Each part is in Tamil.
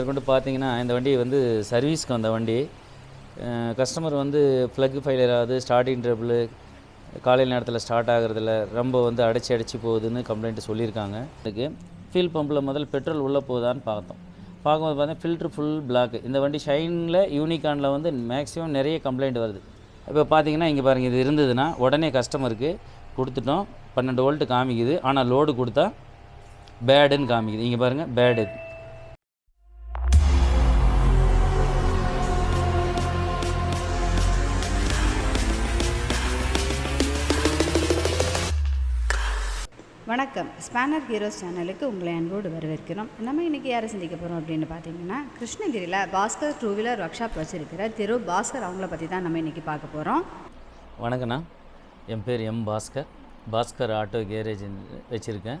மேற்கொண்டு பார்த்தீங்கன்னா இந்த வண்டி வந்து சர்வீஸ்க்கு வந்த வண்டி. கஸ்டமர் வந்து ப்ளக் ஃபைலர் ஆகுது ஸ்டார்டிங் ட்ரபிள் காலையில் நேரத்தில் ஸ்டார்ட் ஆகுறதில்ல ரொம்ப வந்து அடைச்சி அடைச்சி போகுதுன்னு கம்ப்ளைண்ட் சொல்லியிருக்காங்க. அதுக்கு ஃபில் பம்பில் முதல்ல பெட்ரோல் உள்ளே போகுதான்னு பார்த்தோம். பார்க்கும்போது பார்த்தீங்கன்னா ஃபில்ட்ரு ஃபுல் பிளாக் இந்த வண்டி ஷைனில் யூனிகானில் வந்து மேக்ஸிமம் நிறைய கம்ப்ளைண்ட் வருது. இப்போ பார்த்தீங்கன்னா இங்கே பாருங்கள் இது இருந்ததுன்னா உடனே கஸ்டமருக்கு கொடுத்துட்டோம். பன்னெண்டு வோல்ட்டு காமிக்குது. ஆனால் லோடு கொடுத்தா பேடுன்னு காமிக்குது. இங்கே பாருங்கள் பேடு வணக்கம். ஸ்பேனர் ஹீரோஸ் சேனலுக்கு உங்களை அன்போடு வரவேற்கிறோம். நம்ம இன்றைக்கி யாரை சந்திக்க போகிறோம் அப்படின்னு பார்த்தீங்கன்னா கிருஷ்ணகிரியில் Bhaskar two wheeler workshop வச்சுருக்கிற திரு பாஸ்கர் அவங்கள பற்றி தான் நம்ம இன்றைக்கி பார்க்க போகிறோம் வணக்கண்ணா என் பேர் M Bhaskar. Bhaskar auto garage வச்சுருக்கேன்.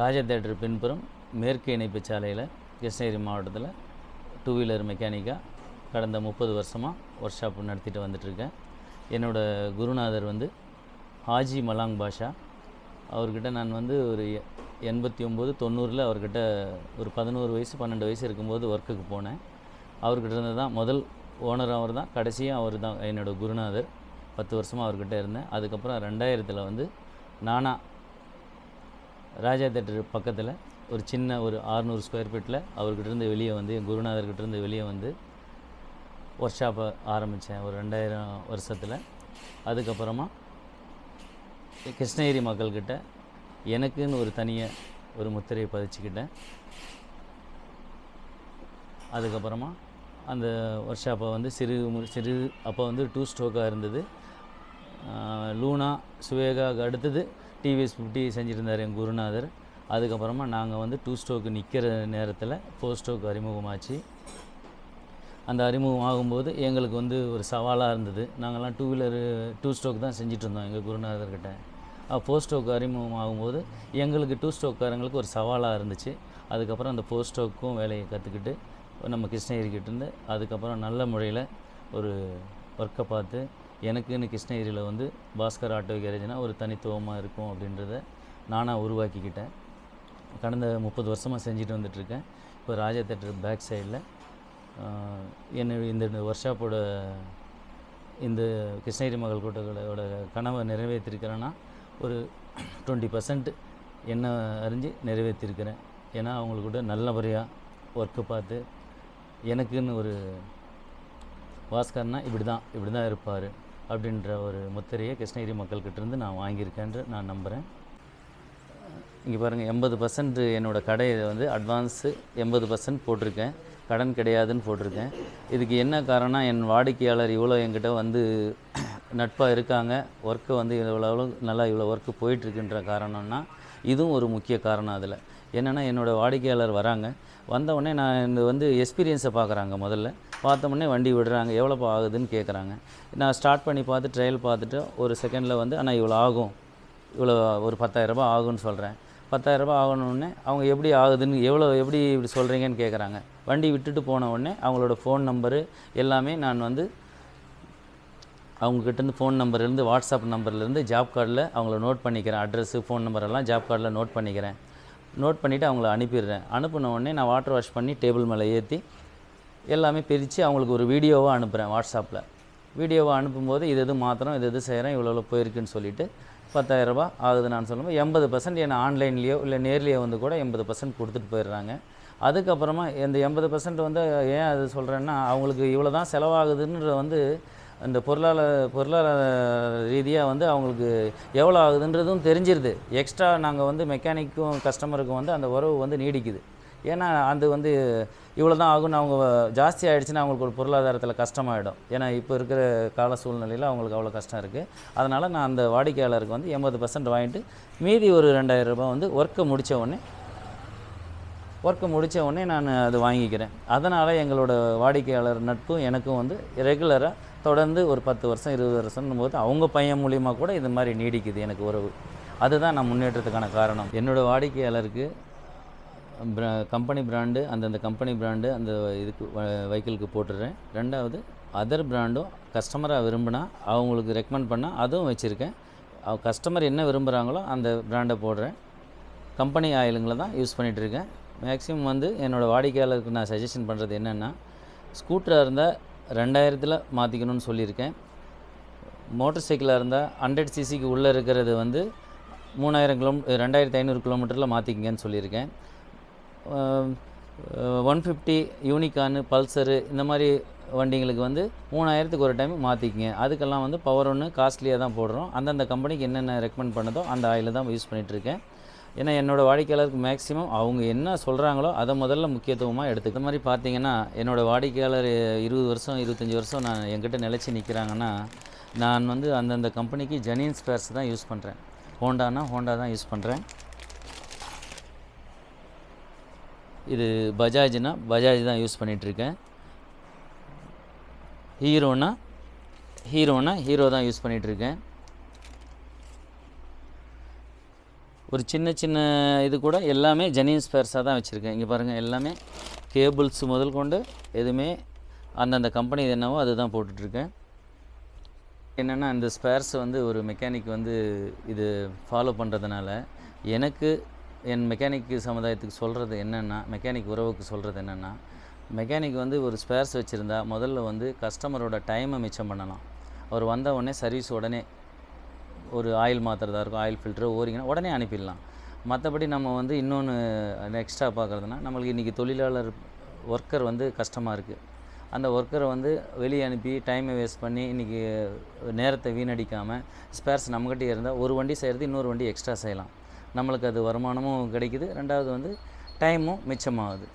ராஜா தேட்டர் பின்புறம் மேற்கு இணைப்பு சாலையில் கிருஷ்ணகிரி மாவட்டத்தில் டூ வீலர் மெக்கானிக்காக கடந்த முப்பது வருஷமாக ஒர்க் ஷாப் நடத்திட்டு வந்துட்டுருக்கேன் என்னோடய குருநாதர் வந்து ஹாஜி மலாங் பாஷா. அவர்கிட்ட நான் வந்து ஒரு எ- எண்பத்தி ஒம்பது தொண்ணூறில் அவர்கிட்ட ஒரு பதினோரு வயசு பன்னெண்டு வயசு இருக்கும்போது ஒர்க்குக்கு போனேன். அவர்கிட்ட இருந்து தான் முதல் ஓனர் அவர் தான். கடைசியாக அவர் தான் என்னோடய குருநாதர். பத்து வருஷமாக அவர்கிட்ட இருந்தேன். அதுக்கப்புறம் ரெண்டாயிரத்தில் வந்து நானா ராஜா தேட்டர் பக்கத்தில் ஒரு சின்ன ஒரு 600 ஸ்கொயர் ஃபீட்டில் அவர்கிட்டருந்து வெளியே வந்து என் குருநாதர்கிட்டருந்து வெளியே வந்து ஒர்க் ஷாப்பை ஆரம்பித்தேன் ஒரு ரெண்டாயிரம் வருஷத்தில். அதுக்கப்புறமா கிருஷ்ணகிரி மக்கள்கிட்ட எனக்குன்னு ஒரு தனியாக ஒரு முத்திரையை பதிச்சுக்கிட்டேன். அதுக்கப்புறமா அந்த ஒர்க் ஷாப்பை வந்து சிறு சிறு அப்போ வந்து டூ ஸ்ட்ரோக்காக இருந்தது. லூனா சுவேகாவுக்கு அடுத்தது டிவிஎஸ் ஃபிஃப்டி செஞ்சுருந்தார் என் குருநாதர். அதுக்கப்புறமா நாங்கள் வந்து டூ ஸ்டோக்கு நிற்கிற நேரத்தில் ஃபோர் ஸ்டோக் அறிமுகமாச்சு. அந்த அறிமுகம் ஆகும்போது எங்களுக்கு வந்து ஒரு சவாலாக இருந்தது. நாங்கள்லாம் டூ வீலரு டூ ஸ்டோக் தான் செஞ்சிட்ருந்தோம் இருந்தோம் எங்கள் குருநாதர்கிட்ட. ஃபோர் ஸ்டோக் அறிமுகம் ஆகும்போது எங்களுக்கு டூ ஸ்டோக்காரங்களுக்கு ஒரு சவாலாக இருந்துச்சு. அதுக்கப்புறம் அந்த ஃபோர் ஸ்டோக்கும் வேலையை கற்றுக்கிட்டு நம்ம கிருஷ்ணகிரிக்கிட்ட இருந்து அதுக்கப்புறம் நல்ல முறையில் ஒரு ஒர்க்கை பார்த்து எனக்குன்னு கிருஷ்ணகிரியில் வந்து பாஸ்கர் ஆட்டோ கேரேஜ்னால் ஒரு தனித்துவமாக இருக்கும் அப்படின்றத நானாக உருவாக்கிக்கிட்டேன். கடந்த முப்பது வருஷமாக செஞ்சுட்டு வந்துட்டுருக்கேன். இப்போ ராஜா தேட்டர் பேக் சைடில் என்ன இந்த ஒர்க் ஷாப்போட இந்த கிருஷ்ணகிரி மகள் கூட்டங்களோட கனவை நிறைவேற்றிருக்கிறேன்னா ஒரு டுவெண்ட்டி பர்சன்ட் என்ன அறிஞ்சு நிறைவேற்றிருக்கிறேன். ஏன்னா அவங்களுக்கு கூட நல்ல முறையாக ஒர்க்கு பார்த்து எனக்குன்னு ஒரு பாஸ்கர்னா இப்படி தான் இப்படி தான் இருப்பார் அப்படின்ற ஒரு முத்திரையை கிருஷ்ணகிரி மக்கள்கிட்டேருந்து நான் வாங்கியிருக்கேன்று நான் நம்புகிறேன் இங்கே பாருங்கள் எண்பது பர்சன்ட் என்னோடய கடையை வந்து அட்வான்ஸு எண்பது பர்சன்ட் போட்டிருக்கேன். கடன் கிடையாதுன்னு போட்டிருக்கேன். இதுக்கு என்ன காரணம் என் வாடிக்கையாளர் இவ்வளோ என்கிட்ட வந்து நட்பாக இருக்காங்க. ஒர்க்கு வந்து இவ்வளோ நல்லா இவ்வளோ ஒர்க்கு போயிட்டுருக்குன்ற காரணம்னா இதுவும் ஒரு முக்கிய காரணம் அதில். என்னென்னா என்னோடய வாடிக்கையாளர் வராங்க. வந்தவுடனே நான் இந்த வந்து எக்ஸ்பீரியன்ஸை பார்க்குறாங்க முதல்ல. பார்த்த உடனே வண்டி விடுறாங்க. எவ்வளோப்பா ஆகுதுன்னு கேட்குறாங்க நான் ஸ்டார்ட் பண்ணி பார்த்து ட்ரையல் பார்த்துட்டு ஒரு செகண்டில் வந்து ஆனால் இவ்வளோ ஆகும். இவ்வளோ ஒரு பத்தாயிரரூபா ஆகும்னு சொல்கிறேன் பத்தாயிரரூபா ஆகணுன்னே அவங்க எப்படி ஆகுதுன்னு எவ்வளோ எப்படி இப்படி சொல்கிறீங்கன்னு கேட்குறாங்க வண்டி விட்டுட்டு போன உடனே அவங்களோட ஃபோன் நம்பரு எல்லாமே நான் வந்து அவங்கக்கிட்டேருந்து ஃபோன் நம்பர்லேருந்து வாட்ஸ்அப் நம்பர்லேருந்து ஜாப் கார்டில் அவங்கள நோட் பண்ணிக்கிறேன். அட்ரஸ்ஸு ஃபோன் நம்பர் எல்லாம் ஜாப் கார்டில் நோட் பண்ணிக்கிறேன். நோட் பண்ணிவிட்டு அவங்கள அனுப்பிடுறேன். அனுப்பின உடனே நான் வாட்டர் வாஷ் பண்ணி டேபிள் மேலே ஏற்றி எல்லாமே பிரித்து அவங்களுக்கு ஒரு வீடியோவாக அனுப்புகிறேன் வாட்ஸ்அப்பில் வீடியோவை அனுப்பும்போது இது எது மாத்திரம் இது எது செய்கிறேன் இவ்வளோ போயிருக்குன்னு சொல்லிவிட்டு பத்தாயிரரூபா ஆகுது நான் சொல்லும்போது எண்பது பர்சன்ட் என்ன ஆன்லைன்லேயோ இல்லை நேர்லேயோ வந்து கூட எண்பது பர்சன்ட் கொடுத்துட்டு போயிடுறாங்க. அதுக்கப்புறமா இந்த எண்பது பர்சன்ட் வந்து ஏன் அது சொல்கிறேன்னா அவங்களுக்கு இவ்வளோ தான் செலவாகுதுன்ற வந்து அந்த பொருளாதார பொருளாதார ரீதியாக வந்து அவங்களுக்கு எவ்வளோ ஆகுதுன்றதும் தெரிஞ்சிருது. எக்ஸ்ட்ரா நாங்கள் வந்து மெக்கானிக்கும் கஸ்டமருக்கும் வந்து அந்த உறவு வந்து நீடிக்குது. ஏன்னா அது வந்து இவ்வளோ தான் ஆகும்னு அவங்க ஜாஸ்தி ஆகிடுச்சுன்னா அவங்களுக்கு ஒரு பொருளாதாரத்தில் கஷ்டமாயிடும். ஏன்னா இப்போ இருக்கிற கால சூழ்நிலையில் அவங்களுக்கு அவ்வளோ கஷ்டம் இருக்குது அதனால் நான் அந்த வாடிக்கையாளருக்கு வந்து எண்பது பர்சன்ட் வாங்கிட்டு மீதி ஒரு ரெண்டாயிரம் ரூபாய் வந்து ஒர்க்கை முடித்த உடனே ஒர்க்கை முடித்த உடனே நான் அது வாங்கிக்கிறேன். அதனால் எங்களோட வாடிக்கையாளர் நட்பும் எனக்கும் வந்து ரெகுலராக தொடர்ந்து ஒரு பத்து வருஷம் இருபது வருஷம் போது அவங்க பையன் மூலியமாக கூட இது மாதிரி நீடிக்குது எனக்கு உறவு. அதுதான் நான் முன்னேற்றத்துக்கான காரணம். என்னோடய வாடிக்கையாளருக்கு கம்பெனி பிராண்டு அந்தந்த கம்பெனி பிராண்டு அந்த இதுக்கு வெஹிக்கிளுக்கு போட்டுடுறேன். ரெண்டாவது அதர் பிராண்டும் கஸ்டமராக விரும்பினா அவங்களுக்கு ரெக்கமெண்ட் பண்ணால் அதுவும் வச்சுருக்கேன். கஸ்டமர் என்ன விரும்புகிறாங்களோ அந்த பிராண்டை போடுறேன். கம்பெனி ஆயிலுங்களை தான் யூஸ் பண்ணிகிட்டு இருக்கேன். மேக்ஸிமம் வந்து என்னோடய வாடிக்கையாளருக்கு நான் சஜஷன் பண்ணுறது என்னென்னா ஸ்கூட்டராக இருந்தால் ரெண்டாயிரத்தில் மாற்றிக்கணும்னு சொல்லியிருக்கேன். மோட்டர் சைக்கிளாக இருந்தால் ஹண்ட்ரட் சிசிக்கு உள்ளே இருக்கிறது வந்து மூணாயிரம் கிலோ ரெண்டாயிரத்தி ஐநூறு கிலோமீட்டரில் மாற்றிக்கிங்கன்னு சொல்லியிருக்கேன். ஒன் ஃபிஃப்டி யூனிகானு பல்சரு இந்த மாதிரி வண்டிங்களுக்கு வந்து மூணாயிரத்துக்கு ஒரு டைம் மாற்றிக்கிங்க அதுக்கெல்லாம் வந்து பவர் ஒன்று காஸ்ட்லியாக தான் போடுறோம். அந்தந்த கம்பெனிக்கு என்னென்ன ரெக்கமெண்ட் பண்ணதோ அந்த ஆயில் தான் யூஸ் பண்ணிகிட்ருக்கேன் ஏன்னா என்னோடய வாடிக்கையாளருக்கு மேக்ஸிமம் அவங்க என்ன சொல்கிறாங்களோ அதை முதல்ல முக்கியத்துவமாக எடுத்து இந்த மாதிரி பார்த்தீங்கன்னா என்னோடய வாடிக்கையாளர் இருபது வருஷம் இருபத்தஞ்சி வருஷம் நான் என்கிட்ட நிலச்சி நிற்கிறாங்கன்னா நான் வந்து அந்தந்த கம்பெனிக்கு ஜெனியன் ஸ்பேர்ஸ் தான் யூஸ் பண்ணுறேன் ஹோண்டானா ஹோண்டா தான் யூஸ் பண்ணுறேன் இது பஜாஜ்னா பஜாஜ் தான் யூஸ் பண்ணிகிட்ருக்கேன் ஹீரோனா ஹீரோனா ஹீரோ தான் யூஸ் பண்ணிகிட்ருக்கேன் ஒரு சின்ன சின்ன இது கூட எல்லாமே ஜெனியன் ஸ்பேர்ஸாக தான் வச்சுருக்கேன். இங்கே பாருங்கள் எல்லாமே கேபிள்ஸ் முதல் கொண்டு எதுவுமே அந்தந்த கம்பெனி இது என்னவோ அதுதான் போட்டுட்ருக்கேன். என்னென்னா இந்த ஸ்பேர்ஸ் வந்து ஒரு மெக்கானிக் வந்து இது ஃபாலோ பண்ணுறதுனால எனக்கு என் மெக்கானிக் சமுதாயத்துக்கு சொல்கிறது என்னென்னா மெக்கானிக் உறவுக்கு சொல்கிறது என்னென்னா மெக்கானிக் வந்து ஒரு ஸ்பேர்ஸ் வச்சுருந்தா முதல்ல வந்து கஸ்டமரோட டைமை மிச்சம் பண்ணலாம். அவர் வந்த உடனே சர்வீஸ் உடனே ஒரு ஆயில் மாற்றுறதா இருக்கும் ஆயில் ஃபில்ட்ரு ஓரிங்கன்னா உடனே அனுப்பிடலாம். மற்றபடி நம்ம வந்து இன்னொன்று எக்ஸ்ட்ரா பார்க்குறதுனா நம்மளுக்கு இன்றைக்கி தொழிலாளர் ஒர்க்கர் வந்து கஷ்டமாக இருக்குது அந்த ஒர்க்கரை வந்து வெளியே அனுப்பி டைமை வேஸ்ட் பண்ணி இன்றைக்கி நேரத்தை வீணடிக்காமல் ஸ்பேர்ஸ் நம்மகிட்டே இருந்தால் ஒரு வண்டி செய்கிறது இன்னொரு வண்டி எக்ஸ்ட்ரா செய்யலாம். நம்மளுக்கு அது வருமானமும் கிடைக்குது. ரெண்டாவது வந்து டைமும் மிச்சமாகுது.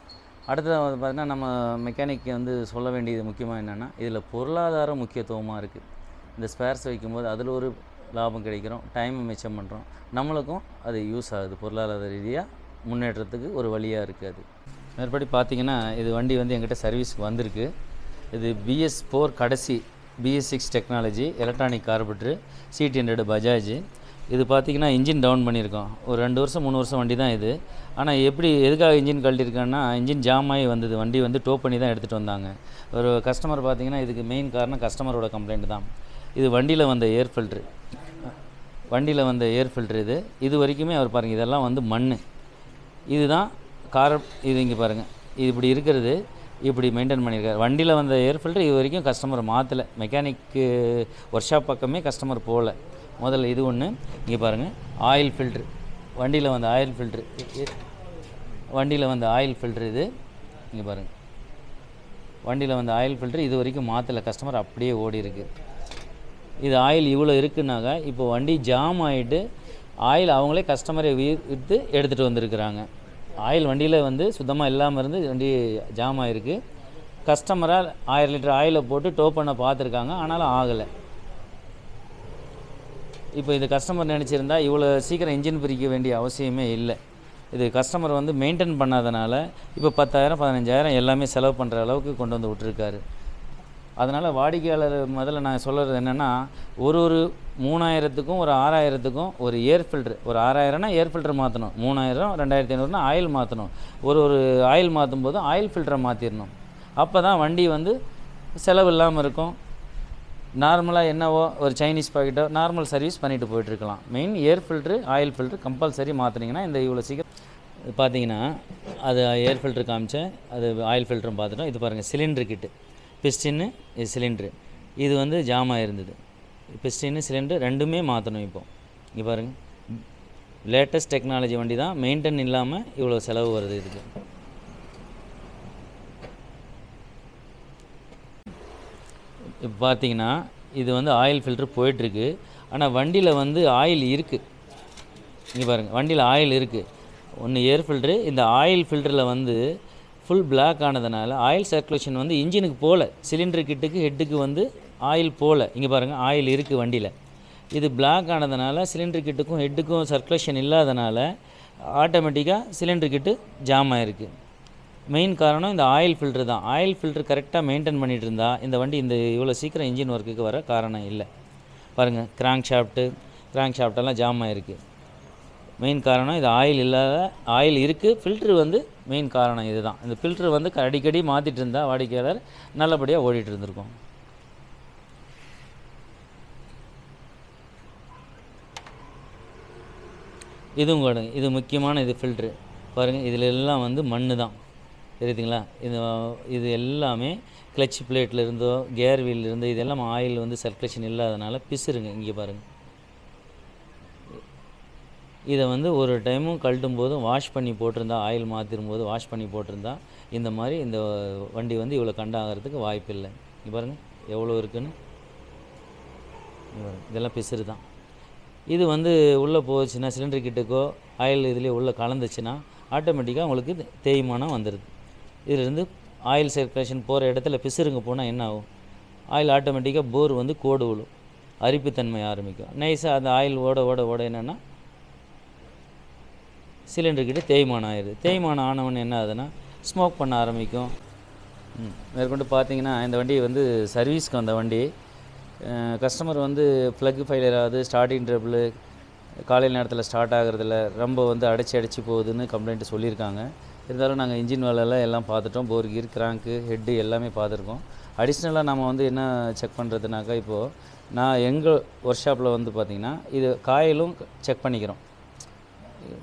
அடுத்தது வந்து பார்த்திங்கன்னா நம்ம மெக்கானிக் வந்து சொல்ல வேண்டியது முக்கியமாக என்னென்னா இதில் பொருளாதார முக்கியத்துவமாக இருக்குது இந்த ஸ்பேர்ஸ் வைக்கும்போது அதில் ஒரு லாபம் கிடைக்கிறோம் டைம் மிச்சம் பண்ணுறோம் நம்மளுக்கும் அது யூஸ் ஆகுது. பொருளாதார ரீதியாக முன்னேற்றத்துக்கு ஒரு வழியாக இருக்குது அது. மேற்படி பார்த்திங்கன்னா இது வண்டி வந்து எங்கிட்ட சர்வீஸ்க்கு வந்திருக்கு. இது பிஎஸ் ஃபோர் கடைசி BS six technology electronic carburettor CD hundred Bajaj இது பார்த்தீங்கன்னா இன்ஜின் டவுன் பண்ணியிருக்கோம். ஒரு ரெண்டு வருஷம் மூணு வருஷம் வண்டி தான் இது. ஆனால் எப்படி எதுக்காக இன்ஜின் கழட்டியிருக்கேன்னா இன்ஜின் ஜாம் ஆகி வந்தது. வண்டி வந்து டோ பண்ணி தான் எடுத்துகிட்டு வந்தாங்க. ஒரு கஸ்டமர் பார்த்திங்கன்னா இதுக்கு மெயின் காரணம் கஸ்டமரோட கம்ப்ளைண்ட் தான். இது வண்டியில் வந்த ஏர் ஃபில்ட்ரு வண்டியில் வந்த ஏர் ஃபில்ட்ரு இது. இது வரைக்குமே அவர் பாருங்கள் இதெல்லாம் வந்து மண் இதுதான் கார இது இங்கே பாருங்கள் இது இப்படி இருக்கிறது இப்படி மெயின்டைன் பண்ணியிருக்காரு. வண்டியில் வந்த ஏர் ஃபில்டர் இது வரைக்கும் கஸ்டமர் மாற்றலை மெக்கானிக்கு ஒர்க் ஷாப் பக்கமே கஸ்டமர் போகல முதல்ல இது ஒன்று இங்கே பாருங்கள் ஆயில் ஃபில்ட்ரு வண்டியில் வந்த ஆயில் ஃபில்ட்ரு வண்டியில் வந்த ஆயில் ஃபில்ட்ரு இது. இங்கே பாருங்கள் வண்டியில் வந்த ஆயில் ஃபில்ட்ரு இது வரைக்கும் மாற்றலை கஸ்டமர் அப்படியே ஓடி இருக்குது இது ஆயில் இவ்வளோ இருக்குன்னாக்கா இப்போ வண்டி ஜாம் ஆகிட்டு ஆயில் அவங்களே கஸ்டமரை விற்று எடுத்துகிட்டு வந்திருக்கிறாங்க. ஆயில் வண்டியில் வந்து சுத்தமாக இல்லாமல் இருந்து வண்டி ஜாம் ஆகிருக்கு கஸ்டமராக ஆயிரம் லிட்டர் ஆயிலை போட்டு டோ பண்ண பார்த்துருக்காங்க ஆனாலும் ஆகலை. இப்போ இது கஸ்டமர் நினச்சிருந்தா இவ்வளோ சீக்கிரம் இன்ஜின் பிரிக்க வேண்டிய அவசியமே இல்லை. இது கஸ்டமர் வந்து மெயின்டைன் பண்ணாதனால இப்போ பத்தாயிரம் பதினஞ்சாயிரம் எல்லாமே செலவு பண்ணுற அளவுக்கு கொண்டு வந்து விட்டுருக்காரு. அதனால் வாடிக்கையாளர் முதல்ல நான் சொல்கிறது என்னென்னா ஒரு ஒரு மூணாயிரத்துக்கும் ஒரு ஆறாயிரத்துக்கும் ஒரு ஏர் ஃபில்ட்ரு ஒரு ஆறாயிரம்னா ஏர் ஃபில்ட்ரு மாற்றணும் மூணாயிரம் ரெண்டாயிரத்தி ஐநூறுனா ஆயில் மாற்றணும் ஒரு ஒரு ஆயில் மாற்றும் போது ஆயில் ஃபில்டரை மாற்றிடணும் அப்போ தான் வண்டி வந்து செலவு இல்லாமல் இருக்கும். நார்மலாக என்னவோ ஒரு சைனீஸ் பாக்கெட்டோ நார்மல் சர்வீஸ் பண்ணிட்டு போயிட்டுருக்கலாம். Main air filter oil filter compulsory மாற்றினீங்கன்னா இந்த இவ்வளோ சீக்கிரம் பார்த்தீங்கன்னா அது ஏர் ஃபில்ட்ரு காமிச்சேன். அது ஆயில் ஃபில்டரும் பார்த்துட்டோம் இது பாருங்கள் சிலிண்ட்ரு கிட்டு பிஸ்டின்னு இது சிலிண்ட்ரு. இது வந்து ஜாம் ஆகிருந்தது பிஸ்டின்னு சிலிண்டர் ரெண்டுமே மாற்றணும் இப்போ. இங்கே பாருங்கள் லேட்டஸ்ட் டெக்னாலஜி வண்டி தான். மெயின்டைன் இல்லாமல் இவ்வளோ செலவு வருது இதுக்கு. இப்போ பார்த்தீங்கன்னா இது வந்து ஆயில் ஃபில்ட்ரு போயிட்டுருக்கு. ஆனால் வண்டியில் வந்து ஆயில் இருக்குது இங்கே பாருங்கள் வண்டியில் ஆயில் இருக்குது ஒன்று ஏர் ஃபில்ட்ரு இந்த ஆயில் ஃபில்டரில் வந்து ஃபுல் பிளாக் ஆனதுனால ஆயில் சர்க்குலேஷன் வந்து இன்ஜினுக்கு போகல சிலிண்டர் கிட்டுக்கு ஹெட்டுக்கு வந்து ஆயில் போகல இங்கே பாருங்கள் ஆயில் இருக்குது வண்டியில். இது பிளாக் ஆனதுனால சிலிண்டர் கிட்டுக்கும் ஹெட்டுக்கும் சர்க்குலேஷன் இல்லாதனால ஆட்டோமேட்டிக்காக சிலிண்டர் கிட்டு ஜாம் ஆகிருக்கு மெயின் காரணம் இந்த ஆயில் ஃபில்ட்ரு தான். ஆயில் ஃபில்ட்ரு கரெக்டாக மெயின்டைன் பண்ணிகிட்டு இருந்தால் இந்த வண்டி இந்த இவ்வளோ சீக்கிரம் இன்ஜின் ஒர்க்குக்கு வர காரணம் இல்லை. பாருங்கள் கிராங்க் ஷாஃப்ட்டு கிராங்க் ஷாஃப்டெல்லாம் ஜாம் ஆகிருக்கு மெயின் காரணம் இது ஆயில் இல்லாத ஆயில் இருக்குது ஃபில்ட்ரு வந்து மெயின் காரணம் இதுதான். இந்த ஃபில்ட்ரு வந்து அடிக்கடி மாற்றிட்டு இருந்தால் வாடிக்கையாளர் நல்லபடியாக ஓடிட்டு இருந்திருக்கும் இதுவும் கூட இது முக்கியமான இது ஃபில்ட்ரு பாருங்கள் இதில் எல்லாம் வந்து மண் தான். தெரியுதுங்களா? இது இது எல்லாமே கிளச் பிளேட்டில் இருந்தோ கேர் வீல் இருந்தோ இதெல்லாம் ஆயில் வந்து சர்க்குலேஷன் இல்லாதனால பிசுருங்க இங்கே பாருங்கள் இதை வந்து ஒரு டைமும் கழட்டும் போதும் வாஷ் பண்ணி போட்டிருந்தா ஆயில் மாற்றிடும் போது வாஷ் பண்ணி போட்டிருந்தா இந்த மாதிரி இந்த வண்டி வந்து இவ்வளோ கண்டாகிறதுக்கு வாய்ப்பு இல்லை இங்கே பாருங்கள் எவ்வளோ இருக்குன்னு. இதெல்லாம் பிசுறு தான். இது வந்து உள்ளே போச்சுன்னா சிலிண்டர் கிட்டக்கோ ஆயில் இதுலேயே உள்ளே கலந்துச்சுன்னா ஆட்டோமேட்டிக்காக உங்களுக்கு தேய்மானம் வந்துடுது இதிலிருந்து ஆயில் சர்க்குலேஷன் போகிற இடத்துல பிசுறுங்க போனால் என்ன ஆகும்? ஆயில் ஆட்டோமேட்டிக்காக போர் வந்து கோடு விழும். அரிப்புத்தன்மை ஆரம்பிக்கும். நைஸாக அந்த ஆயில் ஓட ஓட ஓட என்னென்னா சிலிண்டர்கிட்ட தேய்மானம் ஆயிடுது. தேய்மானம் ஆனவன் என்ன ஆகுதுன்னா ஸ்மோக் பண்ண ஆரம்பிக்கும். மேற்கொண்டு பார்த்தீங்கன்னா இந்த வண்டி வந்து சர்வீஸ்க்கு வந்த வண்டி. கஸ்டமர் வந்து ப்ளக் ஃபெயிலியர் ஆகுது ஸ்டார்டிங் ட்ரபிள் காலையில் நேரத்தில் ஸ்டார்ட் ஆகிறதுல ரொம்ப வந்து அடைச்சி அடைச்சி போகுதுன்னு கம்ப்ளைண்ட் சொல்லியிருக்காங்க. இருந்தாலும் நாங்கள் இன்ஜின் வேலையெல்லாம் எல்லாம் பார்த்துட்டோம். போர் கீர் கிராங்க்கு ஹெட்டு எல்லாமே பார்த்துருக்கோம். அடிஷ்னலாக நம்ம வந்து என்ன செக் பண்ணுறதுனாக்கா இப்போது நான் எங்கள் ஒர்க் ஷாப்பில் வந்து பார்த்திங்கன்னா இது காயிலும் செக் பண்ணிக்கிறோம்.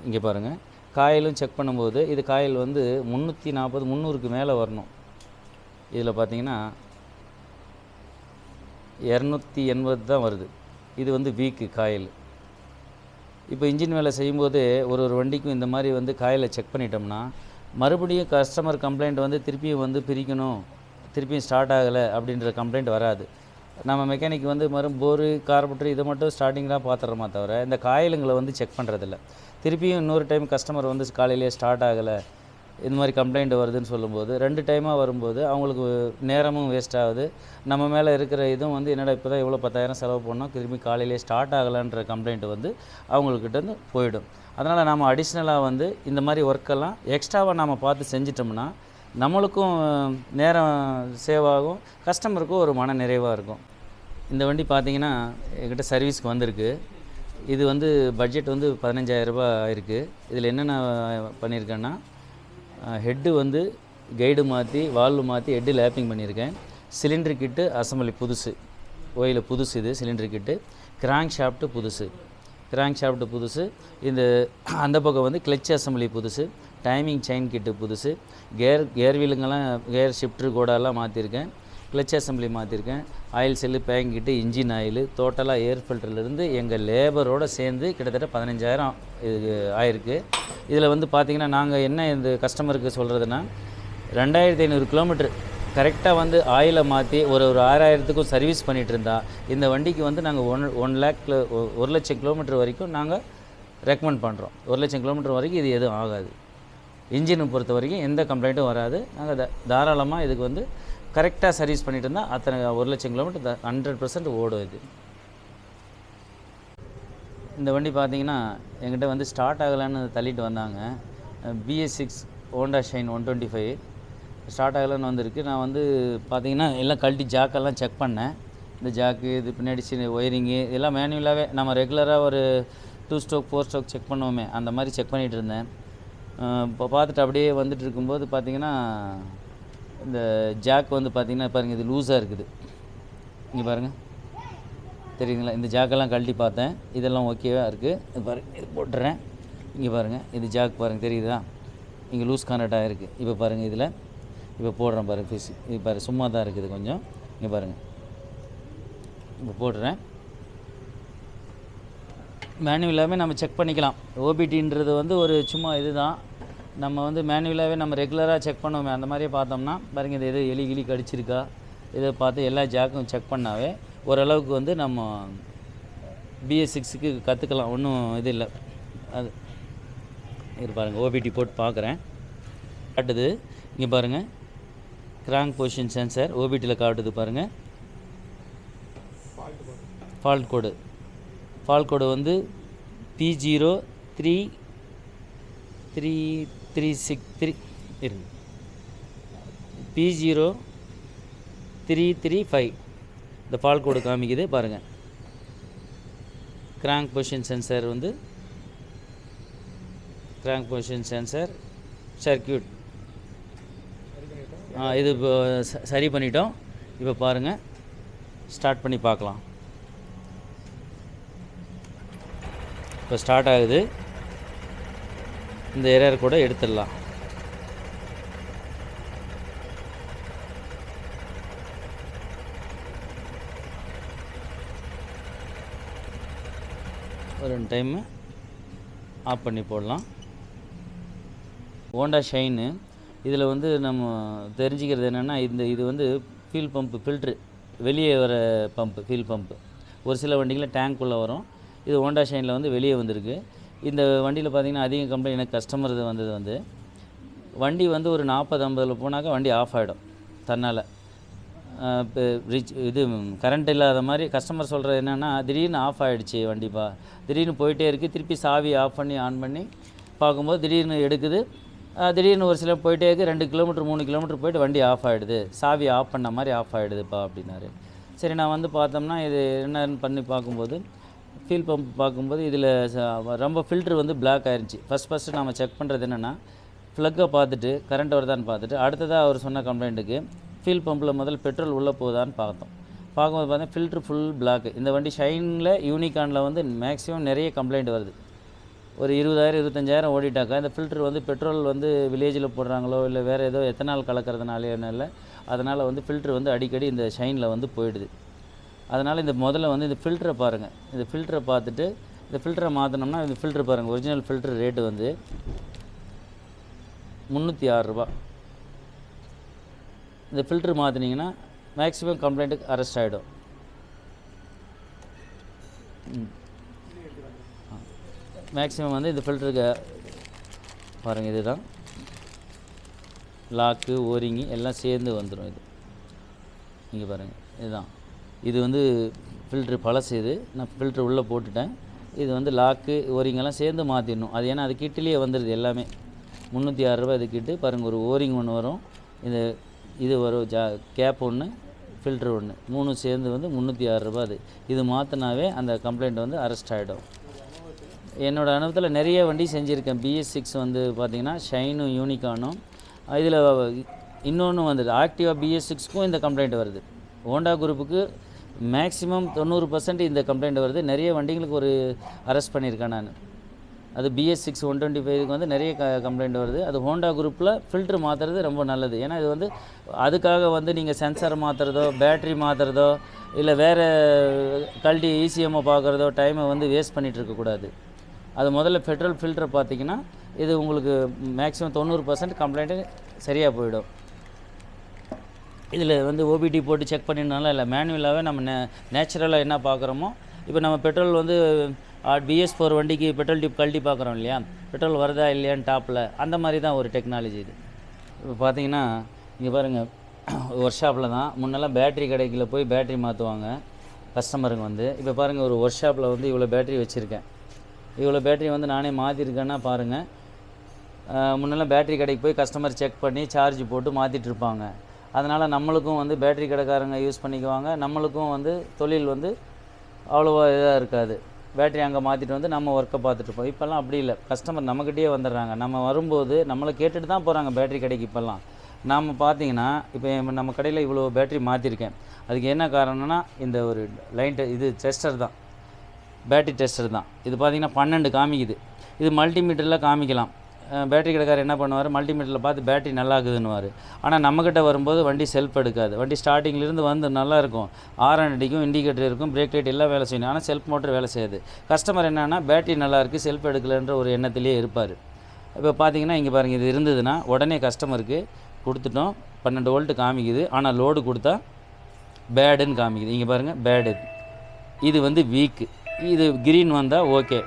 இங்கே பாருங்கள் காயிலும் செக் பண்ணும்போது இது காயில் வந்து முந்நூற்றி நாற்பது முந்நூறுக்கு மேலே வரணும். இதில் பார்த்தீங்கன்னா இரநூத்தி எண்பது தான் வருது. இது வந்து வீக்கு காயில். இப்போ இன்ஜின் வேலை செய்யும்போது ஒரு ஒரு வண்டிக்கும் இந்த மாதிரி வந்து காயிலை செக் பண்ணிட்டோம்னா மறுபடியும் கஸ்டமர் கம்ப்ளைண்ட் வந்து திருப்பியும் வந்து பிரிக்கணும். திருப்பியும் ஸ்டார்ட் ஆகலை அப்படின்ற கம்ப்ளைண்ட் வராது. நம்ம மெக்கானிக் வந்து மறு போரு கார்பரேட்டர் இதை மட்டும் ஸ்டார்டிங்காக பார்த்துறோமா தவிர இந்த காயிலுங்களை வந்து செக் பண்ணுறதில்ல திருப்பியும் இன்னொரு டைம் கஸ்டமர் வந்து காலையிலேயே ஸ்டார்ட் ஆகலை. இந்த மாதிரி கம்ப்ளைண்ட் வருதுன்னு சொல்லும்போது ரெண்டு டைமாக வரும்போது அவங்களுக்கு நேரமும் வேஸ்ட் ஆகுது. நம்ம மேலே இருக்கிற இதுவும் வந்து என்னடா இப்போ தான் இவ்வளோ பத்தாயிரம் செலவு பண்ணோம் திரும்பி காலையிலேயே ஸ்டார்ட் ஆகலைன்ற கம்ப்ளைண்ட் வந்து அவங்கக்கிட்ட வந்து போயிடும். அதனால் நாம் அடிஷ்னலாக வந்து இந்த மாதிரி ஒர்க்கெல்லாம் எக்ஸ்ட்ராவாக நாம் பார்த்து செஞ்சிட்டோம்னா நம்மளுக்கும் நேரம் சேவ் ஆகும் கஸ்டமருக்கும் ஒரு மன நிறைவாக இருக்கும். இந்த வண்டி பார்த்தீங்கன்னா எங்கிட்ட சர்வீஸ்க்கு வந்திருக்கு. இது வந்து பட்ஜெட் வந்து பதினஞ்சாயிரரூபா ஆயிருக்கு இதில் என்னென்ன பண்ணியிருக்கேன்னா ஹெட்டு வந்து கைடு மாற்றி வால்வு மாற்றி ஹெட்டு லேப்பிங் பண்ணியிருக்கேன் சிலிண்டர் கிட்டு அசம்பிளி புதுசு. ஓயில் புதுசு இது சிலிண்டர் கிட்டு கிராங்க் ஷாஃப்ட்டு புதுசு. கிராங்க் ஷாஃப்ட்டு புதுசு. இந்த அந்த பக்கம் வந்து கிளச் அசம்பிளி புதுசு. டைமிங் செயின் கிட்டு புதுசு. கேர் கேர் வீலுங்கெல்லாம் கேர் ஷிஃப்ட்ரு கூடெல்லாம் மாற்றிருக்கேன் கிளச் அசம்பிளி மாற்றிருக்கேன் ஆயில் செல்லு பேங்கிட்டு இன்ஜின் ஆயில். டோட்டலாக ஏர் ஃபில்டர்லேருந்து எங்கள் லேபரோடு சேர்ந்து கிட்டத்தட்ட பதினஞ்சாயிரம் இது ஆயிருக்கு. இதில் வந்து பார்த்திங்கன்னா நாங்கள் என்ன இந்த கஸ்டமருக்கு சொல்கிறதுனா ரெண்டாயிரத்தி ஐநூறு கிலோமீட்டர் கரெக்டாக வந்து ஆயிலை மாற்றி ஒரு ஒரு ஆறாயிரத்துக்கும் சர்வீஸ் பண்ணிகிட்டு இருந்தா இந்த வண்டிக்கு வந்து நாங்கள் ஒன் ஒன் லேக் ஒரு லட்சம் கிலோமீட்டர் வரைக்கும் நாங்கள் ரெக்கமெண்ட் பண்ணுறோம் ஒரு லட்சம் கிலோமீட்டர் வரைக்கும் இது எதுவும் ஆகாது. இன்ஜினை பொறுத்த வரைக்கும் எந்த கம்ப்ளைண்ட்டும் வராது. நாங்கள் த தாராளமாக இதுக்கு வந்து கரெக்டாக சர்வீஸ் பண்ணிட்டு இருந்தால் அத்தனை ஒரு லட்சம் கிலோமீட்டர் ஹண்ட்ரட் பர்சன்ட் ஓடும் இது. இந்த வண்டி பார்த்தீங்கன்னா எங்கிட்ட வந்து ஸ்டார்ட் ஆகலான்னு தள்ளிட்டு வந்தாங்க. BS six Honda Shine one twenty five start ஆகலான்னு வந்திருக்கு. நான் வந்து பார்த்தீங்கன்னா எல்லாம் கழட்டி ஜாக்கெல்லாம் செக் பண்ணேன். இந்த ஜாக்கு இது பின்னாடி சின்ன ஒயரிங்கு இதெல்லாம் மேனுவலாகவே நம்ம ரெகுலராக ஒரு two stroke four stroke check பண்ணுவோமே. அந்த மாதிரி செக் பண்ணிகிட்டு இருந்தேன். இப்போ பார்த்துட்டு அப்படியே வந்துட்டு இருக்கும்போது பார்த்தீங்கன்னா இந்த ஜாக் வந்து பார்த்திங்கன்னா பாருங்கள் இது லூஸாக இருக்குது. இங்கே பாருங்கள் தெரியுதுங்களா? இந்த ஜாக்கெல்லாம் கழட்டி பார்த்தேன். இதெல்லாம் ஓகேவாக இருக்குது இது பாருங்கள் இது போட்டுறேன். இங்கே பாருங்கள் இது ஜாக் பாருங்கள் தெரியுதா? இங்கே லூஸ் கான்டாக்டாக இருக்குது இப்போ பாருங்கள் இதில். இப்போ போடுறேன் பாருங்கள் ஃபிஸ் இது பாரு சும்மா தான் இருக்குது கொஞ்சம். இங்கே பாருங்கள் இப்போ போடுறேன் மேனுவலாகவே நம்ம செக் பண்ணிக்கலாம். ஓபிடின்றது வந்து ஒரு சும்மா இதுதான். நம்ம வந்து மேனுவலாகவே நம்ம ரெகுலராக செக் பண்ணுவோமே அந்த மாதிரியே பார்த்தோம்னா பாருங்க இது எது எலி கிளி கடிச்சிருக்கா? இதை பார்த்து எல்லா ஜாக்கும் செக் பண்ணாவே ஓரளவுக்கு வந்து நம்ம பிஎஸ் சிக்ஸுக்கு கற்றுக்கலாம் ஒன்றும் இது இல்லை. அது இது பாருங்கள் ஓபிடி போட்டு பார்க்குறேன். காட்டுது. இங்கே பாருங்கள் கிராங்க் பொசிஷன் சென்சர் ஓபிடியில் காட்டுது பாருங்கள் ஃபால்ட் கோடு ஃபால்ட் கோடு வந்து P zero three three three six three இருங்க P zero three three five இந்த ஃபால் கோடு காமிக்குது பாருங்கள் கிராங்க் பொசிஷன் சென்சர் வந்து கிராங்க் பொசிஷன் சென்சர் சர்க்கியூட் இது இப்போ சரி பண்ணிட்டோம். இப்போ பாருங்கள் ஸ்டார்ட் பண்ணி பார்க்கலாம். இப்போ ஸ்டார்ட் ஆகுது. இந்த எரர் கூட எடுத்துடலாம். ஒரு ரெண்டு டைமு ஆஃப் பண்ணி போடலாம். ஹோண்டா ஷைனு இதில் வந்து நம்ம தெரிஞ்சுக்கிறது என்னென்னா இந்த இது வந்து ஃபீல் பம்ப்பு ஃபில்ட்ரு வெளியே வர பம்ப்பு ஃபீல் பம்ப்பு ஒரு சில வண்டிகளில் டேங்க்குள்ளே வரும். இது ஹோண்டா ஷைனில் வந்து வெளியே வந்திருக்கு. இந்த வண்டியில் பார்த்திங்கன்னா அதிக கம்ப்ளைண்ட் எனக்கு கஸ்டமர் வந்தது வந்து வண்டி வந்து ஒரு நாற்பது ஐம்பதில் போனாக்கா வண்டி ஆஃப் ஆகிடும் தன்னால். இப்போ ரிச் இது கரண்ட் இல்லாத மாதிரி கஸ்டமர் சொல்கிறது என்னென்னா திடீர்னு ஆஃப் ஆகிடுச்சு வண்டிப்பா திடீர்னு போயிட்டே இருக்குது திருப்பி சாவி ஆஃப் பண்ணி ஆன் பண்ணி பார்க்கும்போது திடீர்னு எடுக்குது. திடீர்னு ஒரு சில போயிட்டே இருக்குது ரெண்டு கிலோமீட்டர் மூணு கிலோமீட்டர் போயிட்டு வண்டி ஆஃப் ஆகிடுது சாவி ஆஃப் பண்ண மாதிரி ஆஃப் ஆகிடுதுப்பா அப்படின்னாரு. சரி நான் வந்து பார்த்தோம்னா இது என்னன்னு பண்ணி பார்க்கும்போது ஃபீல் பம்ப் பார்க்கும்போது இதில் ரொம்ப ஃபில்ட்ரு வந்து பிளாக் ஆயிருந்துச்சு. ஃபஸ்ட் ஃபஸ்ட்டு நம்ம செக் பண்ணுறது என்னென்னா ப்ளக்கை பார்த்துட்டு கரண்ட் வருதான்னு பார்த்துட்டு அடுத்ததாக அவர் சொன்ன கம்ப்ளைண்ட்டுக்கு ஃபீல் பம்பில் முதல்ல பெட்ரோல் உள்ளே போகுதான்னு பார்த்தோம். பார்க்கும்போது பார்த்தா ஃபில்ட்ரு ஃபுல் பிளாக் இந்த வண்டி ஷைனில் யூனிகானில் வந்து மேக்ஸிமம் நிறைய கம்ப்ளைண்ட் வருது. ஒரு இருபதாயிரம் இருபத்தஞ்சாயிரம் ஓடிட்டாக்கா இந்த ஃபில்ட்ரு வந்து பெட்ரோல் வந்து வில்லேஜில் போடுறாங்களோ இல்லை வேறு ஏதோ எத்தனால் கலக்கிறதுனாலே இல்லை அதனால் வந்து ஃபில்ட்ரு வந்து அடிக்கடி இந்த ஷைனில் வந்து போயிடுது. அதனால் இந்த முதல்ல வந்து இந்த ஃபில்டரை பாருங்கள் இந்த ஃபில்டரை பார்த்துட்டு இந்த ஃபில்டரை மாற்றினோம்னா இந்த ஃபில்டர் பாருங்கள் ஒரிஜினல் ஃபில்டர் ரேட்டு வந்து முந்நூற்றி ஆறுரூபா இந்த ஃபில்ட்ரு மாற்றினீங்கன்னா மேக்ஸிமம் கம்ப்ளைண்ட்டுக்கு அரெஸ்ட் ஆகிடும் மேக்ஸிமம் வந்து இந்த ஃபில்டருக்கு பாருங்கள் இதுதான். லாக்கு ஓரிங்கி எல்லாம் சேர்ந்து வந்துடும் இது. இங்கே பாருங்கள் இதுதான். இது வந்து ஃபில்ட்ரு பழசு இது. நான் ஃபில்ட்ரு உள்ளே போட்டுட்டேன். இது வந்து லாக்கு ஓரிங்கெல்லாம் சேர்ந்து மாற்றிடணும் அது ஏன்னா அது கிட்டிலேயே வந்துடுது எல்லாமே. முந்நூற்றி ஆறுரூபா இது கிட்டு பாருங்கள் ஒரு ஓரிங் ஒன்று வரும். இந்த இது வரும். ஜா கேப் ஒன்று ஃபில்ட்ரு ஒன்று மூணு சேர்ந்து வந்து முந்நூற்றி ஆறுரூபா அது. இது மாற்றினாவே அந்த கம்ப்ளைண்ட் வந்து அரெஸ்ட் ஆகிடும் என்னோடய அனுபவத்தில் நிறைய வண்டி செஞ்சுருக்கேன். பிஎஸ் சிக்ஸ் வந்து பார்த்திங்கன்னா ஷைனும் யூனிகானும் இதில் இன்னொன்று வந்தது. ஆக்டிவா பிஎஸ் சிக்ஸ்க்கும் இந்த கம்ப்ளைண்ட் வருது. ஹோண்டா குரூப்புக்கு மேக்ஸிமம் தொண்ணூறு பர்சன்ட் இந்த கம்ப்ளைண்ட் வருது. நிறைய வண்டிங்களுக்கு ஒரு அரெஸ்ட் பண்ணியிருக்கேன் நான். அது பிஎஸ் சிக்ஸ் ஒன் டுவெண்ட்டி ஃபைவ்க்கு வந்து நிறைய க கம்ப்ளைண்ட் வருது. அது ஹோண்டா குரூப்பில் ஃபில்ட்ரு மாற்றுறது ரொம்ப நல்லது. ஏன்னா இது வந்து அதுக்காக வந்து நீங்கள் சென்சார் மாற்றுறதோ பேட்ரி மாற்றுறதோ இல்லை வேறு கழட்டி ஈசிஎம்மை பார்க்குறதோ டைமை வந்து வேஸ்ட் பண்ணிகிட்டு இருக்கக்கூடாது அது முதல்ல பெட்ரோல் ஃபில்டரை பார்த்தீங்கன்னா இது உங்களுக்கு மேக்ஸிமம் தொண்ணூறு பர்சன்ட் கம்ப்ளைண்ட்டு சரியாக போயிடும். இதில் வந்து ஓபிடி போட்டு செக் பண்ணினால இல்லை மேனுவலாகவே நம்ம நே நேச்சுரலாக என்ன பார்க்குறோமோ? இப்போ நம்ம பெட்ரோல் வந்து பிஎஸ் ஃபோர் வண்டிக்கு பெட்ரோல் டியூப் கழட்டி பார்க்குறோம் இல்லையா? பெட்ரோல் வருதா இல்லையான்னு டாப்பில் அந்த மாதிரி தான் ஒரு டெக்னாலஜி இது. இப்போ பார்த்தீங்கன்னா இங்கே பாருங்கள் ஒர்க் ஷாப்பில் தான் முன்னெல்லாம் பேட்ரி கடைக்கில் போய் பேட்ரி மாற்றுவாங்க கஸ்டமருங்க வந்து. இப்போ பாருங்கள் ஒரு ஒர்க் ஷாப்பில் வந்து இவ்வளோ பேட்ரி வச்சுருக்கேன். இவ்வளோ பேட்ரி வந்து நானே மாற்றிருக்கேன்னா பாருங்கள் முன்னெல்லாம் பேட்ரி கடைக்கு போய் கஸ்டமர் செக் பண்ணி சார்ஜ் போட்டு மாற்றிட்டு இருப்பாங்க. அதனால் நம்மளுக்கும் வந்து பேட்ரி கடைக்காரங்க யூஸ் பண்ணிக்குவாங்க. நம்மளுக்கும் வந்து தொழில் வந்து அவ்வளோவா இதாக இருக்காது. பேட்டரி அங்கே மாற்றிட்டு வந்து நம்ம ஒர்க்கை பார்த்துட்ருப்போம் இப்போல்லாம் அப்படி இல்லை. கஸ்டமர் நம்மக்கிட்டேயே வந்துடுறாங்க. நம்ம வரும்போது நம்மளை கேட்டுட்டு தான் போகிறாங்க பேட்ரி கடைக்கு இப்போல்லாம். நாம் பார்த்தீங்கன்னா இப்போ நம்ம கடையில் இவ்வளோ பேட்ரி மாற்றிருக்கேன் அதுக்கு என்ன காரணம்னா இந்த ஒரு லைன் இது டெஸ்டர் தான். பேட்டரி டெஸ்டர் தான். இது பார்த்திங்கன்னா பன்னெண்டு காமிக்குது. இது மல்டிமீட்டரில் காமிக்கலாம். பேட்டரி கடைக்காரர் என்ன பண்ணுவார்? மல்டிமீட்டரில் பார்த்து பேட்டரி நல்லா இருக்குதுன்னுவார் ஆனால் நம்மக்கிட்ட வரும்போது வண்டி செல்ஃப் எடுக்காது. வண்டி ஸ்டார்டிங்லேருந்து வந்து நல்லா இருக்கும் ஆரன் அடிக்கும் இண்டிகேட்டர் இருக்கும் பிரேக் லைட் எல்லாம் வேலை செய்யணும் ஆனால் செல்ஃப் மோட்டர் வேலை செய்யாது. கஸ்டமர் என்னென்னா பேட்டரி நல்லா இருக்குது செல்ஃப் எடுக்கலைன்ற ஒரு எண்ணத்திலே இருப்பார். இப்போ பார்த்தீங்கன்னா இங்கே பாருங்கள் இது இருந்ததுன்னா உடனே கஸ்டமருக்கு கொடுத்துட்டோம். பன்னெண்டு வோல்ட்டு காமிக்குது. ஆனால் லோடு கொடுத்தா பேடுன்னு காமிக்குது. இங்கே பாருங்கள் பேடு இது. வந்து வீக்கு இது க்ரீன் வந்தால் ஓகே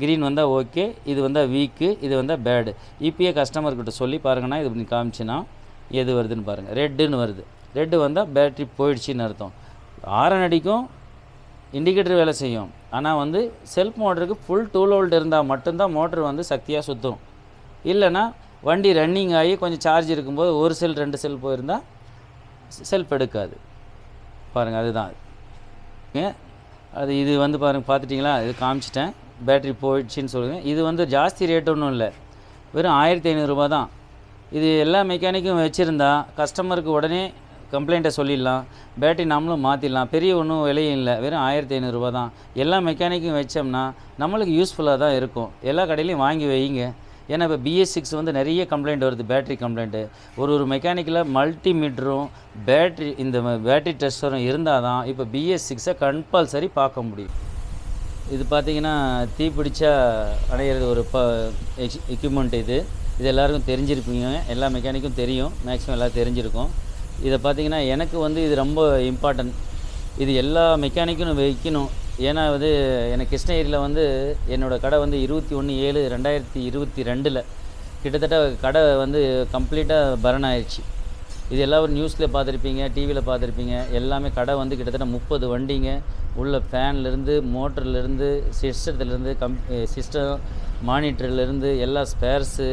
க்ரீன் வந்தால் ஓகே இது வந்தால் வீக்கு இது வந்தால் பேடு இப்பயே கஸ்டமர்கிட்ட சொல்லி பாருங்கன்னா இது இப்படி காமிச்சுன்னா எது வருதுன்னு பாருங்கள் ரெட்டுன்னு வருது. ரெட்டு வந்தால் பேட்ரி போயிடுச்சின்னு அர்த்தம். ஆரன் அடிக்கும் இண்டிகேட்டர் வேலை செய்யும். ஆனால் வந்து செல்ஃப் மோட்டருக்கு ஃபுல் டூ வோல்ட் இருந்தால் மட்டும்தான் மோட்டர் வந்து சக்தியாக சுற்றும் இல்லைன்னா வண்டி ரன்னிங் ஆகி கொஞ்சம் சார்ஜ் இருக்கும்போது ஒரு செல் ரெண்டு செல் போயிருந்தால் செல்ஃப் எடுக்காது. பாருங்கள் அதுதான். அது இது வந்து பாருங்கள் பார்த்துட்டிங்களா? இது காமிச்சிட்டேன். பேட்ரி போயிடுச்சின்னு சொல்லுங்கள் இது வந்து ஜாஸ்தி ரேட் ஒன்றும் இல்லை. வெறும் ஆயிரத்தி ஐநூறுரூபா தான். இது எல்லா மெக்கானிக்கும் வச்சுருந்தா கஸ்டமருக்கு உடனே கம்ப்ளைண்ட்டை சொல்லிடலாம். பேட்டரி நாமளும் மாற்றிடலாம் பெரிய ஒன்றும் விலையும் இல்லை. வெறும் ஆயிரத்தி ஐநூறுரூவா தான். எல்லா மெக்கானிக்கும் வச்சோம்னா நம்மளுக்கு யூஸ்ஃபுல்லாக தான் இருக்கும். எல்லா கடையிலையும் வாங்கி வைங்க. ஏன்னா இப்போ பிஎஸ் சிக்ஸ் வந்து நிறைய கம்ப்ளைண்ட் வருது. பேட்டரி கம்ப்ளைண்ட்டு ஒரு ஒரு மெக்கானிக்கில் மல்டி மீட்டரும் பேட்ரி இந்த பேட்டரி டெஸ்டரும் இருந்தால் தான் இப்போ பிஎஸ் சிக்ஸை கம்பல்சரி பார்க்க முடியும். இது பார்த்தீங்கன்னா தீப்பிடிச்சா அடையிறது ஒரு ப எக்யூப்மெண்ட் இது. இது எல்லாருக்கும் தெரிஞ்சிருப்பீங்க. எல்லா மெக்கானிக்கும் தெரியும். மேக்ஸிமம் எல்லாம் தெரிஞ்சிருக்கும். இதை பார்த்தீங்கன்னா எனக்கு வந்து இது ரொம்ப இம்பார்ட்டன்ட் இது எல்லா மெக்கானிக்கும் வைக்கணும். ஏன்னா வந்து எனக்கு கிருஷ்ணகிரியில் வந்து என்னோடய கடை வந்து இருபத்தி ஒன்று ஏழு ரெண்டாயிரத்தி இருபத்தி ரெண்டில். கிட்டத்தட்ட கடை வந்து கம்ப்ளீட்டாக பரன் ஆயிடுச்சு இது எல்லாரும் நியூஸில் பார்த்துருப்பீங்க டிவியில் பார்த்துருப்பீங்க. எல்லாமே கடை வந்து கிட்டத்தட்ட முப்பது வண்டிங்க. உள்ள ஃபேன்லேருந்து மோட்டர்லேருந்து சிஸ்டத்துலேருந்து கம் சிஸ்டம் மானிட்டர்லேருந்து எல்லா ஸ்பேர்ஸு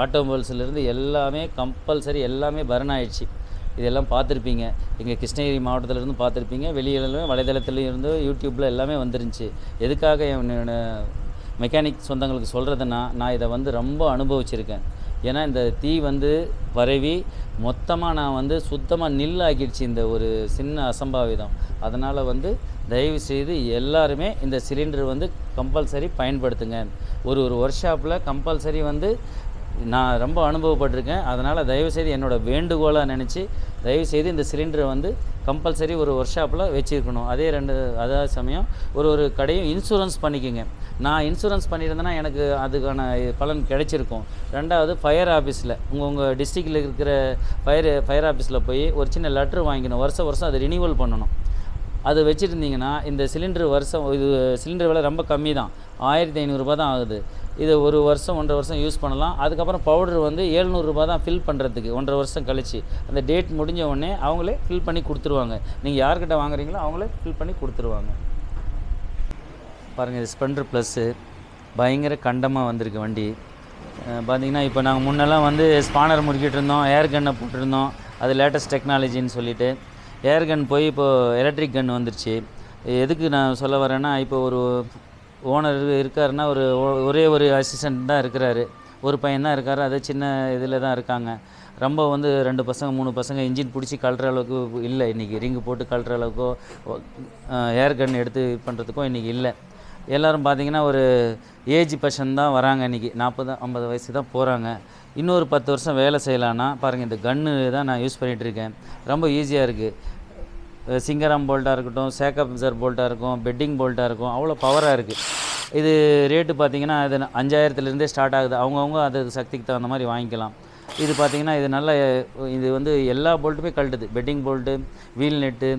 ஆட்டோமொபைல்ஸ்லேருந்து எல்லாமே கம்பல்சரி எல்லாமே பர்ன் ஆயிடுச்சு இதெல்லாம் பார்த்துருப்பீங்க. எங்கள் கிருஷ்ணகிரி மாவட்டத்திலேருந்து பார்த்துருப்பீங்க. வெளியிலும் வலைதளத்துலேயும் இருந்து யூடியூப்பில் எல்லாமே வந்துருந்துச்சு. எதுக்காக என்னோட மெக்கானிக் சொந்தங்களுக்கு சொல்கிறதுனா நான் இதை வந்து ரொம்ப அனுபவிச்சிருக்கேன். ஏன்னா இந்த தீ வந்து பரவி மொத்தமாக நான் வந்து சுத்தமாக நில் ஆக்கிடுச்சு இந்த ஒரு சின்ன அசம்பாவிதம். அதனால் வந்து தயவு செய்து எல்லாருமே இந்த சிலிண்டர் வந்து கம்பல்சரி பயன்படுத்துங்க. ஒரு ஒரு ஒர்க் ஷாப்பில் கம்பல்சரி வந்து நான் ரொம்ப அனுபவப்பட்டிருக்கேன். அதனால் தயவுசெய்து என்னோடய வேண்டுகோளாக நினச்சி தயவுசெய்து இந்த சிலிண்டரை வந்து கம்பல்சரி ஒரு ஒர்க் ஷாப்பில் வச்சுருக்கணும். அதே ரெண்டு அதே சமயம் ஒரு ஒரு கடையும் இன்சூரன்ஸ் பண்ணிக்கோங்க. நான் இன்சூரன்ஸ் பண்ணியிருந்தேன்னா எனக்கு அதுக்கான பலன் கிடைச்சிருக்கும். ரெண்டாவது ஃபயர் ஆஃபீஸில் உங்கள் உங்கள் டிஸ்ட்ரிக்டில் இருக்கிற ஃபயர் ஃபயர் ஆஃபீஸில் போய் ஒரு சின்ன லெட்ரு வாங்கிக்கணும். வருஷம் வருஷம் அதை ரினியூவல் பண்ணணும். அது வச்சுருந்தீங்கன்னா இந்த சிலிண்டர் வருஷம் இது சிலிண்டர் விலை ரொம்ப கம்மி தான் ஆயிரத்தி ஐநூறுரூபா தான் ஆகுது. இது ஒரு வருஷம் ஒன்றரை வருஷம் யூஸ் பண்ணலாம். அதுக்கப்புறம் பவுடர் வந்து ஏழ்நூறுரூபா தான் ஃபில் பண்ணுறதுக்கு ஒன்றரை வருஷம் கழித்து அந்த டேட் முடிஞ்ச உடனே அவங்களே ஃபில் பண்ணி கொடுத்துருவாங்க. நீங்கள் யார்கிட்ட வாங்குறீங்களோ அவங்களே ஃபில் பண்ணி கொடுத்துருவாங்க. பாருங்கள் இது ஸ்பெண்டர் ப்ளஸ்ஸு பயங்கர கண்டமாக வந்திருக்கு வண்டி. பார்த்திங்கன்னா இப்போ நாங்கள் முன்னெல்லாம் வந்து ஸ்பானர் முறுக்கிட்டு இருந்தோம் ஏர் கன்னை போட்டிருந்தோம். அது லேட்டஸ்ட் டெக்னாலஜின்னு சொல்லிட்டு. ஏர் கன் போய் இப்போது எலக்ட்ரிக் கன் வந்துருச்சு. எதுக்கு நான் சொல்ல வரேன்னா இப்போ ஒரு ஓனர் இருக்காருன்னா ஒரு ஒரே ஒரு அசிஸ்டண்ட் தான் இருக்கிறாரு. ஒரு பையன் தான் இருக்கார் அது சின்ன இதில் தான் இருக்காங்க. ரொம்ப வந்து ரெண்டு பசங்க மூணு பசங்க இன்ஜின் பிடிச்சி கழற அளவுக்கு இல்லை இன்றைக்கி ரிங்கு போட்டு கழற அளவுக்கோ ஏர் கன் எடுத்து இது பண்ணுறதுக்கோ இன்றைக்கி இல்லை. எல்லோரும் பார்த்தீங்கன்னா ஒரு ஏஜ் பர்சன் தான் வராங்க இன்றைக்கி நாற்பது ஐம்பது வயசு தான் போகிறாங்க இன்னொரு பத்து வருஷம் வேலை செய்யலான்னா பாருங்கள் இந்த கன்று தான் நான் யூஸ் பண்ணிகிட்டு இருக்கேன். ரொம்ப ஈஸியாக இருக்குது சிங்கராம் போல்ட்டாக இருக்கட்டும் சேக்கப் சார் போல்ட்டாக இருக்கும் பெட்டிங் போல்ட்டாக இருக்கும் அவ்வளோ பவராக இருக்குது இது ரேட்டு பார்த்தீங்கன்னா இது அஞ்சாயிரத்துலேருந்தே ஸ்டார்ட் ஆகுது. அவங்கவுங்க அது சக்திக்கு தகுந்த மாதிரி வாங்கிக்கலாம். இது பார்த்தீங்கன்னா இது நல்ல இது வந்து எல்லா போல்ட்டுமே கழட்டுது. பெட்டிங் போல்ட்டு வீல் நெட்டு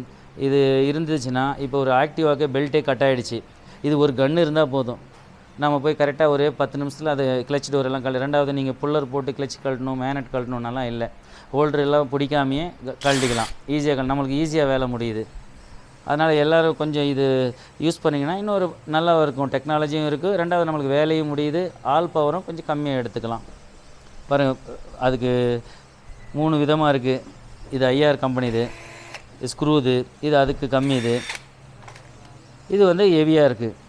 இது இருந்துச்சுன்னா இப்போ ஒரு ஆக்டிவாக்கே பெல்ட்டே கட் ஆகிடுச்சு இது ஒரு கன்று இருந்தால் போதும். நம்ம போய் கரெக்டாக ஒரு பத்து நிமிஷத்தில் அது கிளச் டோர் எல்லாம் கழு ரெண்டாவது நீங்கள் புல்லர் போட்டு கிளச் கழட்டணும் மேனட் கழட்டணும்னாலாம் இல்லை. ஹோல்டர் எல்லாம் பிடிக்காமையே கழட்டிக்கலாம். ஈஸியாக கழ நம்மளுக்கு ஈஸியாக வேலை முடியுது. அதனால் எல்லோரும் கொஞ்சம் இது யூஸ் பண்ணிங்கன்னா இன்னொரு நல்லா இருக்கும். டெக்னாலஜியும் இருக்குது ரெண்டாவது நம்மளுக்கு வேலையும் முடியுது. ஆல் பவரும் கொஞ்சம் கம்மியாக எடுத்துக்கலாம். பாருங்கள் அதுக்கு மூணு விதமாக இருக்குது இது ஐஆர் கம்பெனி இது. ஸ்க்ரூ இது. இது அதுக்கு கம்மி இது. இது வந்து ஹெவியாக இருக்குது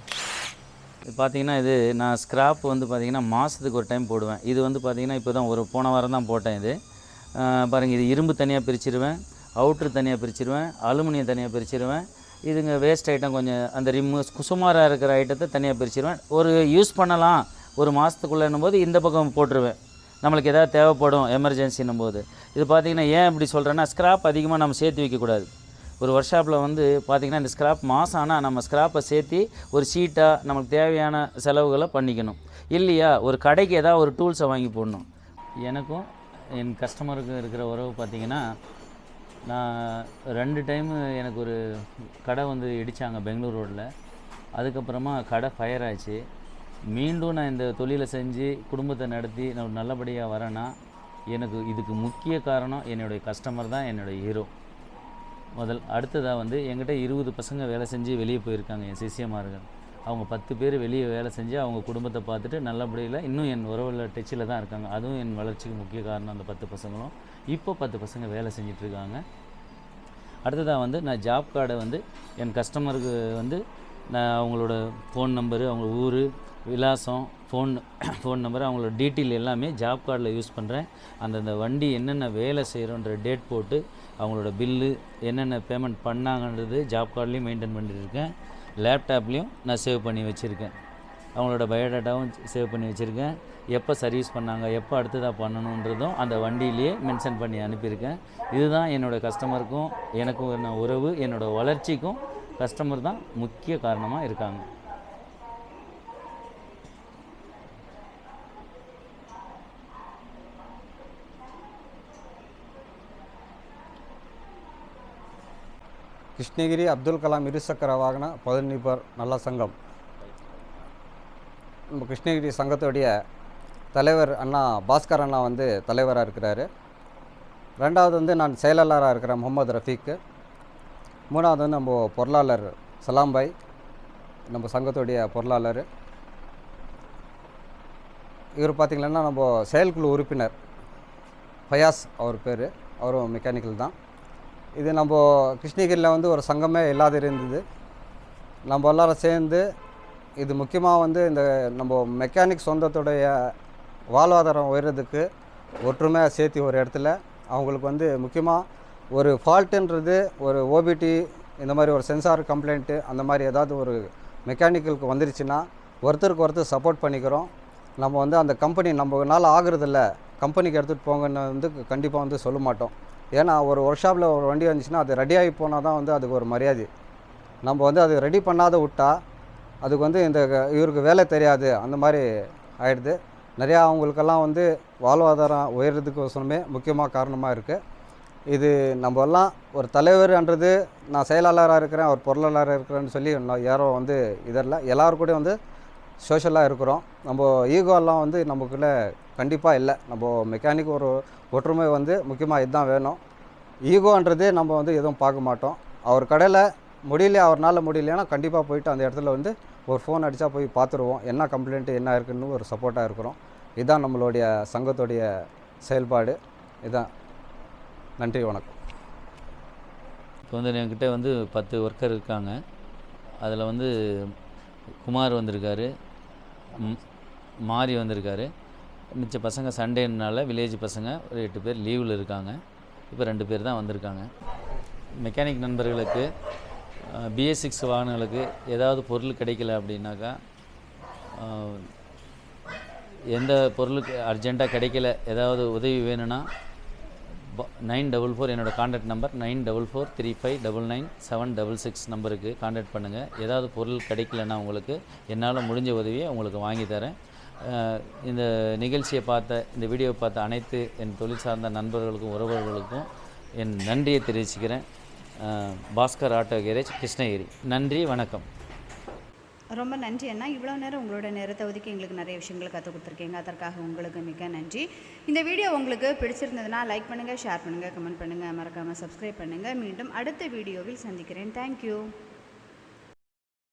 இது பார்த்தீங்கன்னா இது நான் ஸ்க்ராப் வந்து பார்த்திங்கன்னா மாதத்துக்கு ஒரு டைம் போடுவேன். இது வந்து பார்த்தீங்கன்னா இப்போ தான் ஒரு போன வாரம் தான் போட்டேன் இது. பாருங்கள் இது இரும்பு தனியாக பிரிச்சிருவேன் அவுட்ரு தனியாக பிரிச்சிருவேன் அலுமினியம் தனியாக பிரிச்சிருவேன். இதுங்க வேஸ்ட் ஐட்டம் கொஞ்சம் அந்த ரிம்மு குசுமாராக இருக்கிற ஐட்டத்தை தனியாக பிரிச்சிருவேன். ஒரு யூஸ் பண்ணலாம் ஒரு மாதத்துக்குள்ளேன்னும் போது இந்த பக்கம் போட்டுருவேன். நம்மளுக்கு எதாவது தேவைப்படும் எமர்ஜென்சின்னும் போது இது பார்த்தீங்கன்னா ஏன் இப்படி சொல்கிறேன்னா ஸ்க்ராப் அதிகமாக நம்ம சேர்த்து வைக்கக்கூடாது. ஒரு ஒர்க் ஷாப்பில் வந்து பார்த்திங்கன்னா இந்த ஸ்க்ராப் மாதம் ஆனால் நம்ம ஸ்க்ராப்பை சேர்த்து ஒரு ஷீட்டாக நமக்கு தேவையான செலவுகளை பண்ணிக்கணும். இல்லையா? ஒரு கடைக்கு ஏதாவது ஒரு டூல்ஸை வாங்கி போடணும். எனக்கும் என் கஸ்டமருக்கும் இருக்கிற உறவு பார்த்திங்கன்னா நான் ரெண்டு டைமு எனக்கு ஒரு கடை வந்து இடித்தாங்க பெங்களூர் ரோட்டில் அதுக்கப்புறமா கடை ஃபயர் ஆச்சு. மீண்டும் நான் இந்த தொழிலை செஞ்சு குடும்பத்தை நடத்தி நான் நல்லபடியாக வரேன்னா எனக்கு இதுக்கு முக்கிய காரணம் என்னுடைய கஸ்டமர் தான் என்னுடைய ஹீரோ முதல் அடுத்ததாக வந்து என்கிட்ட இருபது பசங்க வேலை செஞ்சு வெளியே போயிருக்காங்க என் சிசியமார்கள் அவங்க பத்து பேர் வெளியே வேலை செஞ்சு அவங்க குடும்பத்தை பார்த்துட்டு நல்லபடியில் இன்னும் என் உறவில் டச்சில் தான் இருக்காங்க. அதுவும் என் வளர்ச்சிக்கு முக்கிய காரணம் அந்த பத்து பசங்களும். இப்போ பத்து பசங்க வேலை செஞ்சிட்ருக்காங்க. அடுத்ததாக வந்து நான் ஜாப் கார்டை வந்து என் கஸ்டமருக்கு வந்து நான் அவங்களோட ஃபோன் நம்பரு அவங்க ஊர் விலாசம் ஃபோன் ஃபோன் நம்பர் அவங்களோட டீட்டெயில் எல்லாமே ஜாப் கார்டில் யூஸ் பண்ணுறேன் அந்தந்த வண்டி என்னென்ன வேலை செய்கிறோன்ற டேட் போட்டு அவங்களோட பில்லு என்னென்ன பேமெண்ட் பண்ணாங்கன்றது ஜாப் கார்ட்லேயும் மெயின்டைன் பண்ணியிருக்கேன் லேப்டாப்லேயும் நான் சேவ் பண்ணி வச்சுருக்கேன். அவங்களோட பயோடேட்டாவும் சேவ் பண்ணி வச்சுருக்கேன். எப்போ சர்வீஸ் பண்ணாங்க எப்போ அடுத்ததாக பண்ணணுன்றதும் அந்த வண்டியிலேயே மென்ஷன் பண்ணி அனுப்பியிருக்கேன். இதுதான் என்னோட கஸ்டமருக்கும் எனக்கும் என்ன உறவு என்னோட வளர்ச்சிக்கும் கஸ்டமர் தான் முக்கிய காரணமாக இருக்காங்க. கிருஷ்ணகிரி அப்துல் கலாம் இருசக்கர வாகன பதனிபர் நல்ல சங்கம். நம்ம கிருஷ்ணகிரி சங்கத்துடைய தலைவர் அண்ணா பாஸ்கர் அண்ணா வந்து தலைவராக இருக்கிறாரு. ரெண்டாவது வந்து நான் செயலாளராக இருக்கிறேன் முகமது ரஃபீக்கு. மூணாவது வந்து நம்ம பொருளாளர் சலாம் பாய் நம்ம சங்கத்துடைய பொருளாளர். இவர் பார்த்திங்கன்னா நம்ம செயல்குழு உறுப்பினர். ஃபயாஸ் அவர் பேர். அவரும் மெக்கானிக்கல் தான். இது நம்ம கிருஷ்ணகிரியில் வந்து ஒரு சங்கமே இல்லாத இருந்தது. நம்ம எல்லாரும் சேர்ந்து இது முக்கியமாக வந்து இந்த நம்ம மெக்கானிக் சொந்தத்துடைய வாழ்வாதாரம் உயர்றதுக்கு ஒற்றுமையாக சேர்த்து ஒரு இடத்துல அவங்களுக்கு வந்து முக்கியமாக ஒரு ஃபால்ட்டுன்றது ஒரு ஓபிடி இந்த மாதிரி ஒரு சென்சார் கம்ப்ளைண்ட்டு அந்த மாதிரி ஏதாவது ஒரு மெக்கானிக்கலுக்கு வந்துருச்சுன்னா ஒருத்தருக்கு ஒருத்தர் சப்போர்ட் பண்ணிக்கிறோம். நம்ம வந்து அந்த கம்பெனி நம்மனால ஆகுறதில்ல. கம்பெனிக்கு எடுத்துகிட்டு போங்கன்னு வந்து கண்டிப்பாக வந்து சொல்ல மாட்டோம். ஏன்னா ஒரு ஒர்க் ஷாப்பில் ஒரு வண்டி வந்துச்சுன்னா அது ரெடியாகி போனால் தான் வந்து அதுக்கு ஒரு மரியாதை. நம்ம வந்து அது ரெடி பண்ணாத விட்டா அதுக்கு வந்து இந்த இவருக்கு வேலை தெரியாது. அந்த மாதிரி ஆகிடுது நிறையா அவங்களுக்கெல்லாம் வந்து வாழ்வாதாரம் உயர்றதுக்கோசரமே முக்கியமாக காரணமாக இருக்குது இது நம்ம எல்லாம் ஒரு தலைவர்ன்றது நான் செயலாளராக இருக்கிறேன் அவர் பொருளாளராக இருக்கிறேன்னு சொல்லி நான் யாரோ வந்து இதெல்லாம் எல்லோரும் கூட வந்து சோஷியலாக இருக்கிறோம். நம்ம ஈகோலாம் வந்து நமக்குள்ளே கண்டிப்பாக இல்லை. நம்ம மெக்கானிக் ஒரு ஒற்றுமை வந்து முக்கியமாக இதுதான் வேணும். ஈகோன்றதே நம்ம வந்து எதுவும் பார்க்க மாட்டோம். அவர் கடையில் முடியல அவர்னால முடியலன்னா கண்டிப்பாக போயிட்டு அந்த இடத்துல வந்து ஒரு ஃபோன் அடித்தா போய் பார்த்துருவோம். என்ன கம்ப்ளைண்ட்டு என்ன இருக்குன்னு ஒரு சப்போர்ட்டாக இருக்கிறோம். இதுதான் நம்மளுடைய சங்கத்துடைய செயல்பாடு. இதுதான் நன்றி வணக்கம். இப்போ வந்து என்கிட்ட வந்து பத்து ஒர்க்கர் இருக்காங்க. அதில் வந்து குமார் வந்திருக்காரு. மாரி வந்திருக்காரு. மிச்ச பசங்க சண்டேனால வில்லேஜ் பசங்க ஒரு எட்டு பேர் லீவில் இருக்காங்க. இப்போ ரெண்டு பேர் தான் வந்திருக்காங்க. மெக்கானிக் நண்பர்களுக்கு பிஎஸ் சிக்ஸ் வாகனங்களுக்கு ஏதாவது பொருள் கிடைக்கல அப்படின்னாக்கா எந்த பொருளுக்கு அர்ஜெண்ட்டாக கிடைக்கல ஏதாவது உதவி வேணும்னா நைன் டபுள் ஃபோர் என்னோடய contact number nine double four three five double nine seven double six நம்பருக்கு காண்டாக்ட் பண்ணுங்கள் ஏதாவது பொருள் கிடைக்கலன்னா உங்களுக்கு என்னால் முடிஞ்ச உதவியை உங்களுக்கு வாங்கி தரேன். இந்த நிகழ்ச்சியை பார்த்த இந்த வீடியோவை பார்த்த அனைத்து என் தொழில் சார்ந்த நண்பர்களுக்கும் உறவுகளுக்கும் என் நன்றியை தெரிவிச்சுக்கிறேன். Bhaskar auto garage Krishnagiri. நன்றி வணக்கம். ரொம்ப நன்றி அண்ணா. இவ்வளோ நேரம் உங்களோட நேரத்தை ஒதுக்கி எங்களுக்கு நிறைய விஷயங்களை கற்றுக் கொடுத்துருக்கீங்க. அதற்காக உங்களுக்கு மிக்க நன்றி. இந்த வீடியோ உங்களுக்கு பிடிச்சிருந்ததுன்னா லைக் பண்ணுங்கள் ஷேர் பண்ணுங்கள் கமெண்ட் பண்ணுங்கள் மறக்காமல் சப்ஸ்கிரைப் பண்ணுங்கள் மீண்டும் அடுத்த வீடியோவில் சந்திக்கிறேன். தேங்க்யூ